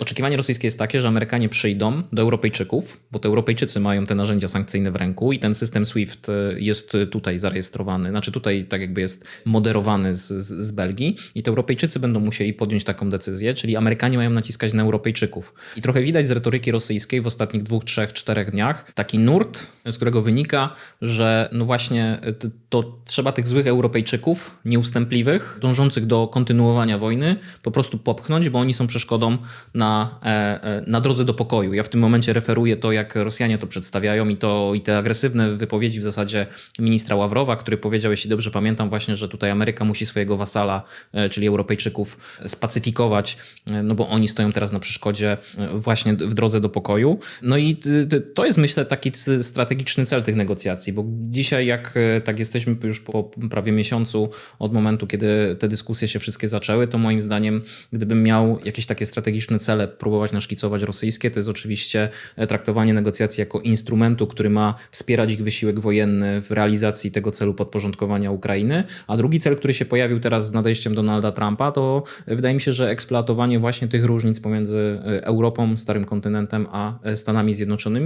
Oczekiwanie rosyjskie jest takie, że Amerykanie przyjdą do Europejczyków, bo to Europejczycy mają te narzędzia sankcyjne w ręku i ten system SWIFT y, jest tutaj zarejestrowany, znaczy tutaj tak jakby jest moderowany z, z, Belgii i to Europejczycy będą musieli podjąć taką decyzję, czyli Amerykanie mają naciskać na Europejczyków. I trochę widać z retoryki rosyjskiej w ostatnich dwóch, trzech, czterech dniach taki nurt, z którego wynika, że no właśnie to, to trzeba tych złych Europejczyków, nieustępliwych, dążących do kontynuowania wojny, po prostu popchnąć, bo oni są przeszkodą na, e, e, na drodze do pokoju. Ja w tym momencie referuję to, jak Rosjanie to przedstawiają i, to, i te agresywne wypowiedzi w zasadzie ministra Ławrowa, który powiedział, jeśli dobrze pamiętam, właśnie, że tutaj Ameryka musi swojego wasala, e, czyli Europejczyków, spacyfikować, no bo oni stoją teraz na przeszkodzie właśnie w drodze do pokoju. No i to jest, myślę, taki strategiczny cel tych negocjacji, bo dzisiaj, jak tak jesteśmy już po prawie miesiącu od momentu, kiedy te dyskusje się wszystkie zaczęły, to moim zdaniem, gdybym miał jakieś takie strategiczne cele próbować naszkicować rosyjskie, to jest oczywiście e, traktowanie negocjacji jako instrumentu, który ma wspierać ich wysiłek wojenny w realizacji tego celu podporządkowania Ukrainy. A drugi cel, który się pojawił teraz z nadejściem Donalda Trumpa, to e, wydaje mi się, że eksploatowanie właśnie tych różnic pomiędzy e, Europą, Starym Kontynentem, a Stanami Zjednoczonymi.